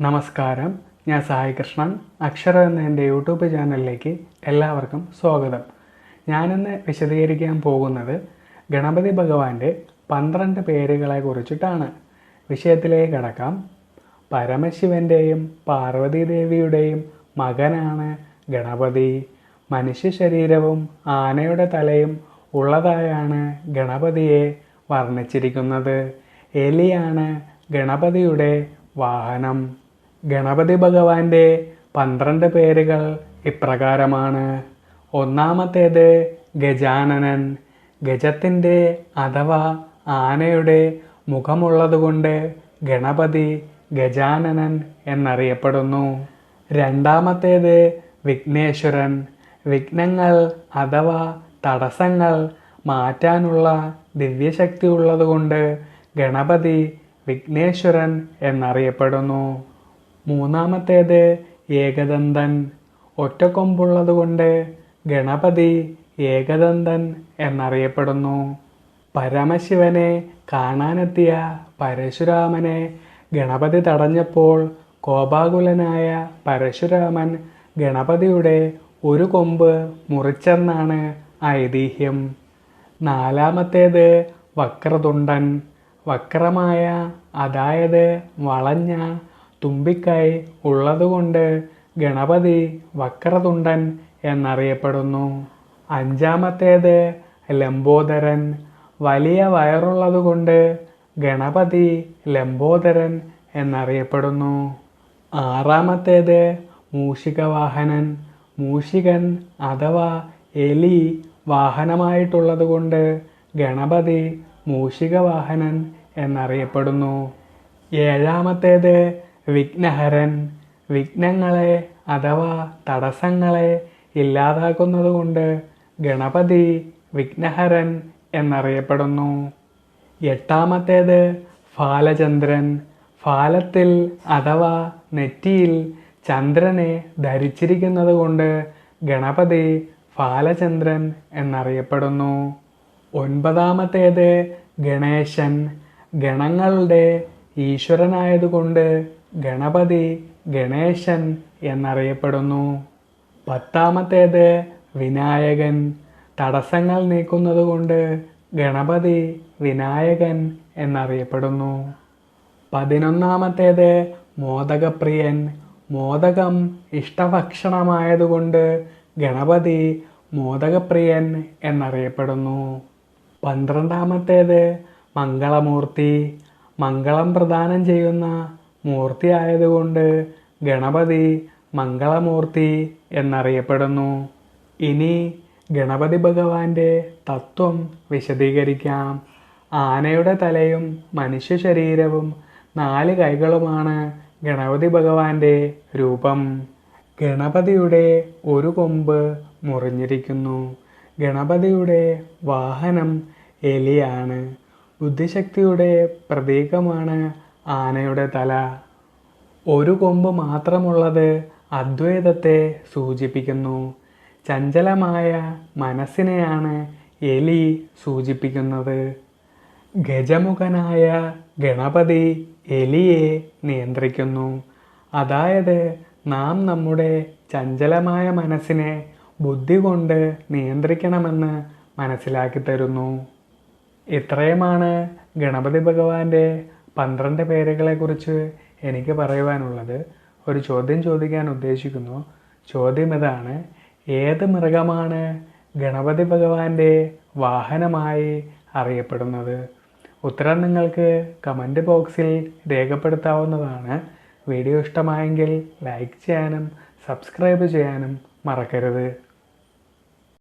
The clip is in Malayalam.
നമസ്കാരം. ഞാൻ സായി കൃഷ്ണൻ. അക്ഷര എന്ന എന്റെ യൂട്യൂബ് ചാനലിലേക്ക് എല്ലാവർക്കും സ്വാഗതം. ഞാനിന്ന് വിശദീകരിക്കാൻ പോകുന്നത് ഗണപതി ഭഗവാന്റെ പന്ത്രണ്ട് പേരുകളെ കുറിച്ചിട്ടാണ്. വിഷയത്തിലേക്ക് കടക്കാം. പരമശിവന്റെയും പാർവതീദേവിയുടെയും മകനാണ് ഗണപതി. മനുഷ്യ ശരീരവും ആനയുടെ തലയും ഉള്ളതായാണ് ഗണപതിയെ വർണിച്ചിരിക്കുന്നത്. എലിയാണ് ഗണപതിയുടെ വാഹനം. ഗണപതി ഭഗവാന്റെ പന്ത്രണ്ട് പേരുകൾ ഇപ്രകാരമാണ്. ഒന്നാമത്തേത് ഗജാനനൻ. ഗജത്തിന്റെ അഥവാ ആനയുടെ മുഖമുള്ളതുകൊണ്ട് ഗണപതി ഗജാനനൻ എന്നറിയപ്പെടുന്നു. രണ്ടാമത്തേത് വിഘ്നേശ്വരൻ. വിഘ്നങ്ങൾ അഥവാ തടസ്സങ്ങൾ മാറ്റാനുള്ള ദിവ്യശക്തി ഉള്ളതുകൊണ്ട് ഗണപതി വിഘ്നേശ്വരൻ എന്നറിയപ്പെടുന്നു. മൂന്നാമത്തേത് ഏകദന്തൻ. ഒറ്റക്കൊമ്പുള്ളതുകൊണ്ട് ഗണപതി ഏകദന്തൻ എന്നറിയപ്പെടുന്നു. പരമശിവനെ കാണാനെത്തിയ പരശുരാമനെ ഗണപതി തടഞ്ഞപ്പോൾ കോപാകുലനായ പരശുരാമൻ ഗണപതിയുടെ ഒരു കൊമ്പ് മുറിച്ചെന്നാണ് ഐതിഹ്യം. നാലാമത്തേത് വക്രതുണ്ടൻ. വക്രമായ അതായത് വളഞ്ഞ തുമ്പിക്കൈ ഉള്ളതുകൊണ്ട് ഗണപതി വക്രതുണ്ടൻ എന്നറിയപ്പെടുന്നു. അഞ്ചാമത്തേത് ലംബോദരൻ. വലിയ വയറുള്ളതുകൊണ്ട് ഗണപതി ലംബോദരൻ എന്നറിയപ്പെടുന്നു. ആറാമത്തേത് മൂഷികവാഹനൻ. മൂഷികൻ അഥവാ എലി വാഹനമായിട്ടുള്ളതുകൊണ്ട് ഗണപതി മൂഷികവാഹനൻ എന്നറിയപ്പെടുന്നു. ഏഴാമത്തേത് വിഘ്നഹരൻ വിഘ്നങ്ങളെ അഥവാ തടസ്സങ്ങളെ ഇല്ലാതാക്കുന്നതുകൊണ്ട് ഗണപതി വിഘ്നഹരൻ എന്നറിയപ്പെടുന്നു. എട്ടാമത്തേത് ഫാലചന്ദ്രൻ. ഫാലത്തിൽ അഥവാ നെറ്റിയിൽ ചന്ദ്രനെ ധരിച്ചിരിക്കുന്നത് കൊണ്ട് ഗണപതി ഫാലചന്ദ്രൻ എന്നറിയപ്പെടുന്നു. ഒൻപതാമത്തേത് ഗണേശൻ. ഗണങ്ങളുടെ ഈശ്വരനായതുകൊണ്ട് ഗണപതി ഗണേശൻ എന്നറിയപ്പെടുന്നു. പത്താമത്തേത് വിനായകൻ. തടസ്സങ്ങൾ നീക്കുന്നതുകൊണ്ട് ഗണപതി വിനായകൻ എന്നറിയപ്പെടുന്നു. പതിനൊന്നാമത്തേത് മോദകപ്രിയൻ. മോദകം ഇഷ്ടഭക്ഷണമായതുകൊണ്ട് ഗണപതി മോദകപ്രിയൻ എന്നറിയപ്പെടുന്നു. പന്ത്രണ്ടാമത്തേത് മംഗളമൂർത്തി. മംഗളം പ്രദാനം ചെയ്യുന്ന മൂർത്തി ആയതുകൊണ്ട് ഗണപതി മംഗളമൂർത്തി എന്നറിയപ്പെടുന്നു. ഇനി ഗണപതി ഭഗവാന്റെ തത്വം വിശദീകരിക്കാം. ആനയുടെ തലയും മനുഷ്യ ശരീരവും നാല് കൈകളുമാണ് ഗണപതി ഭഗവാന്റെ രൂപം. ഗണപതിയുടെ ഒരു കൊമ്പ് മുറിഞ്ഞിരിക്കുന്നു. ഗണപതിയുടെ വാഹനം എലിയാണ്. ബുദ്ധിശക്തിയുടെ പ്രതീകമാണ് ആനയുടെ തല. ഒരു കൊമ്പ് മാത്രമുള്ളത് അദ്വൈതത്തെ സൂചിപ്പിക്കുന്നു. ചഞ്ചലമായ മനസ്സിനെയാണ് എലി സൂചിപ്പിക്കുന്നത്. ഗജമുഖനായ ഗണപതി എലിയെ നിയന്ത്രിക്കുന്നു. അതായത് നാം നമ്മുടെ ചഞ്ചലമായ മനസ്സിനെ ബുദ്ധി കൊണ്ട് നിയന്ത്രിക്കണമെന്ന് മനസ്സിലാക്കി തരുന്നു. ഇത്രയുമാണ് ഗണപതി ഭഗവാന്റെ പന്ത്രണ്ട് പേരുകളെക്കുറിച്ച് എനിക്ക് പറയുവാനുള്ളത് ഒരു ചോദ്യം ചോദിക്കാൻ ഉദ്ദേശിക്കുന്നു. ചോദ്യം ഇതാണ് ഏത് മൃഗമാണ് ഗണപതി ഭഗവാന്റെ വാഹനമായി അറിയപ്പെടുന്നത്? ഉത്തരം നിങ്ങൾക്ക് കമന്റ് ബോക്സിൽ രേഖപ്പെടുത്താവുന്നതാണ്. വീഡിയോ ഇഷ്ടമായെങ്കിൽ ലൈക്ക് ചെയ്യാനും സബ്സ്ക്രൈബ് ചെയ്യാനും മറക്കരുത്.